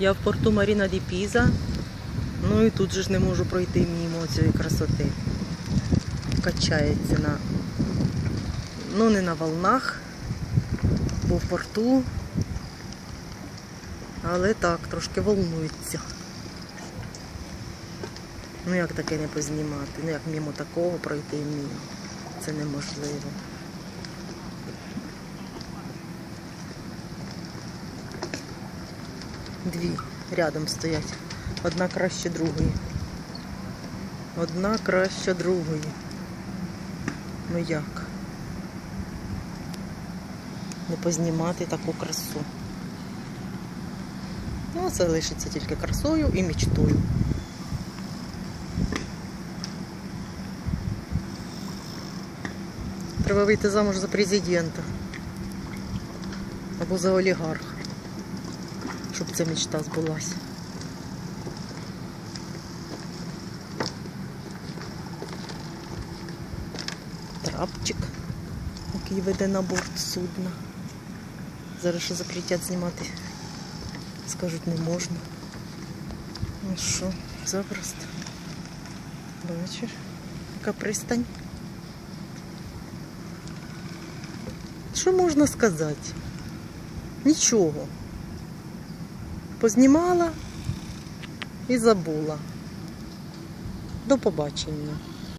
Я в порту Маріна Ді Піза. Ну і тут же ж не можу пройти мимо цієї красоти. Качається на. Ну, не на волнах, бо в порту. Але так, трошки волнується. Ну як таке не познімати? Ну як мимо такого пройти мимо. Це неможливо. Дві рядом стоять. Одна краще другої. Одна краще другої. Ну як? Не познімати таку красу. Ну, це лишиться тільки красою і мечтою. Треба вийти замуж за президента. Або за олігарха. Щоб ця мечта збулася. Трапчик, який веде на борт судна. Зараз ще запретять знімати. Скажуть, не можна. Ну що, запросто. Бачиш, яка пристань. Що можна сказати? Нічого. Познімала і забула. До побачення.